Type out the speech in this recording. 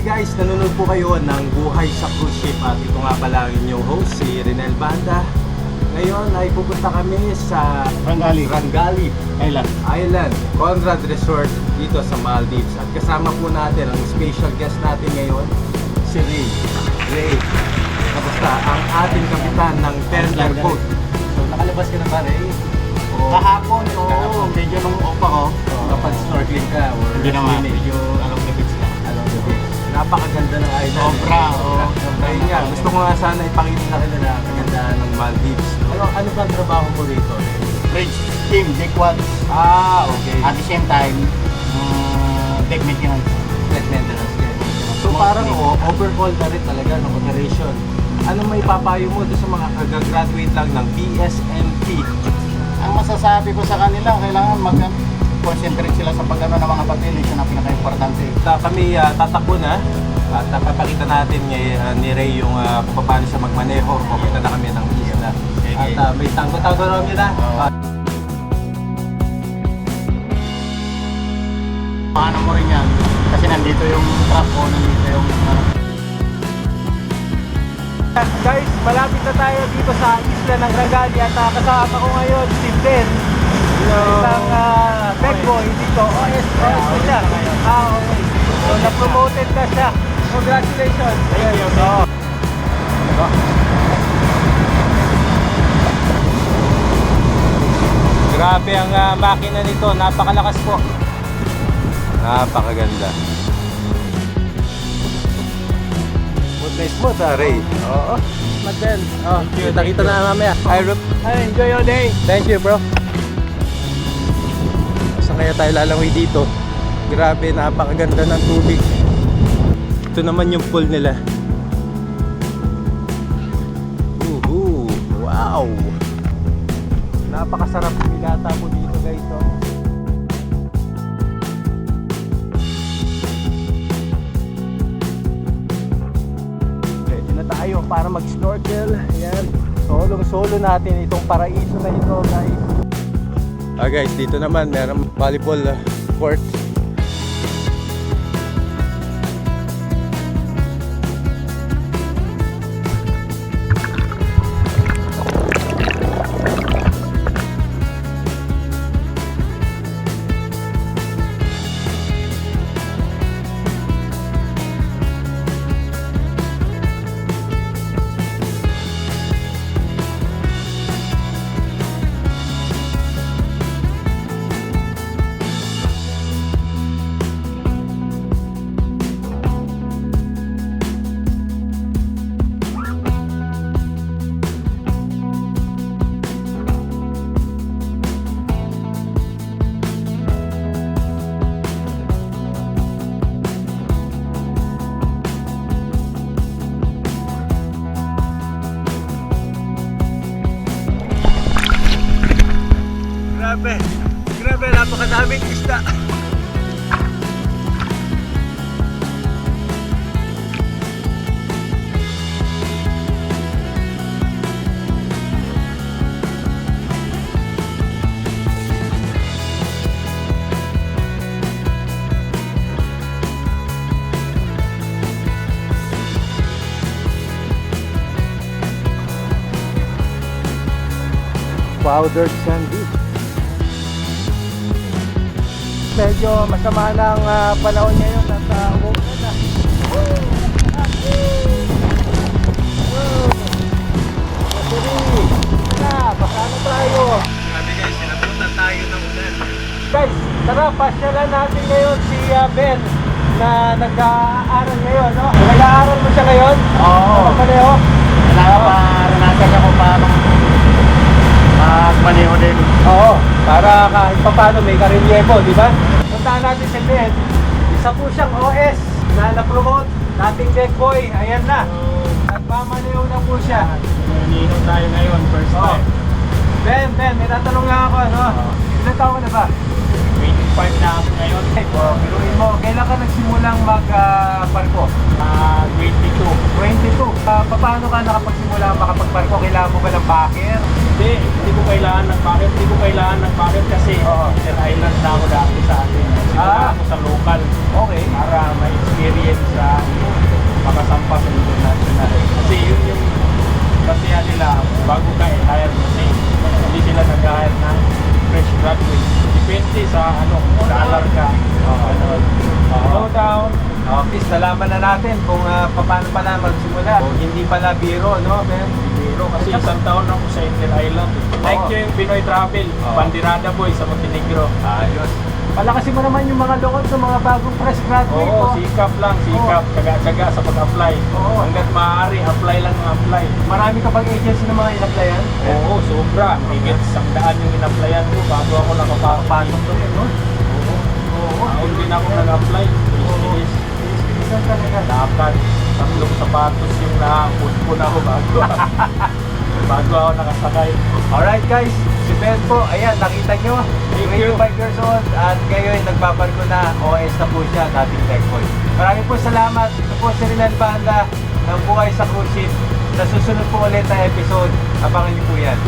guys, nanonood po kayo ng Buhay sa Cruise Ship at ito nga pala ang inyong host, si Renel Banda. Ngayon ay pupunta kami sa Rangali. Rangali Island. Island, Conrad Resort dito sa Maldives. At kasama po natin ang special guest natin ngayon, si Ray. Ray, kamusta? Ang ating kapitan ng tender boat. So nakalabas ka na ba, Ray? O Kahapon, oo. Medyo nung opa ko. nakapag-snorkeling ka or Hindi naman. swimming? Medyo along Napakaganda ng island. Sobra, oo. Sobra. Ayun nga, gusto ko nga sana ipakita na kanila ang kagandahan ng Maldives. Ano, ano ba ang trabaho mo rito? Bridge team, deck watch. Ah, okay. At the same time, uh, deck maintenance. Net maintenance din. So parang oh, overhaul na rin talaga ng operation. Ano may papayo mo doon sa mga kagagraduate lang ng BSMT? Ang masasabi ko sa kanila, kailangan mag concentrate sila sa pag ng mga papeles. Yun ang pinaka-importante. Ta kami uh, tatakbo na at napapakita natin ni, ah, ni Ray yung uh, kung paano siya magmaneho. Pupunta na kami ng isla. At ah, may tango-tango na kami na. Paano mo rin yan? Kasi nandito yung truck ko, nandito yung. Guys, malapit na tayo dito sa isla ng Rangali at uh, kasama ko ngayon si Ben. Isang uh, dito. OS, OS na siya. Ah, okay. So, na-promoted na siya. Congratulations. Thank you, So, Grabe ang ah, makina nito, napakalakas po. Napakaganda. Smooth na smooth ah, Ray. Oo. Magdan. Oh, kita-kita na mamaya. Hi, Rup. Hey, enjoy your day. Thank you, bro. Kaya tayo lalangoy dito? Grabe, napakaganda ng tubig. Ito naman yung pool nila. Uhu, wow! Napakasarap humilata po dito guys. Oh. Ready na tayo para mag-snorkel. Ayan. Solong-solo natin itong paraiso na ito guys. Ah guys, dito naman meron volleyball court. Napakadaming isda. Powdered sandy. Medyo masama ng ah, panahon ngayon at uh, umuulan na. Woo! Masuri! Na, baka na tayo. Sabi guys, sinabutan tayo ng ulan. Guys, tara, pasyalan natin ngayon si ah, Ben na nag-aaral ngayon, no? Nag-aaral mo siya ngayon? Oo. Ano pareho? Kailangan maranasan niya kung paano magmaneho din. Oo, para kahit pa paano may karelyebo, di ba? Puntahan natin si Ben. Isa po siyang OS na na-promote. Dating deck boy, ayan na. Nagmamaliw na po siya. Naninom tayo ngayon, first Oo. time. Ben, Ben, may tatanong nga ako, ano? Ilan taon ka na ba? 25 na ako ngayon. Oh, biruin mo, kailan ka nagsimulang mag-parko? hindi ko kailangan ng bucket kasi Oo. Oh, Inter Island na ako dati sa atin. Siguro Ah. ako sa local Okay. para may experience sa makasampa sa international. Kasi yun yung basihan nila bago ka eh, i-hire kasi hindi sila nag-hire ng fresh graduate. Depende sa ano, dollar ka. Oo. Ano, oo. No down. Okay, salaman na natin kung ah, paano pala magsimula. Kung hindi pala biro, no, men? Kasi isang taon ako sa Inter Island. Like Oo. yung Pinoy Travel, Oo. Bandirada Boy sa Montenegro. Ayos. Palakasin mo naman yung mga lokot sa mga bagong fresh graduate. Oo, oh. sikap lang, sikap, tsaga-tsaga sa pag-apply. Oo. Hanggat maaari, apply lang ng apply. Marami ka bang agency na mga in-applyan? Oo, sobra. Higit isang daan yung in-applyan ko bago ako nakapasok. Pasok to yun, no? Oo. Oo. Taon din ako nag-apply. Oo. Isang talaga. lakad. Tatlong sapatos yung nakapun ako bago. bago ako nakasakay. Alright guys, si Ben po, ayan, nakita nyo, Thank you. 25 years old at ngayon nagbabarko na, OS na po siya, dating tech boy. Maraming po salamat. Ito po si Rinan Banda ng Buhay sa Cruise Ship. Sa susunod po ulit na episode, abangan niyo po yan.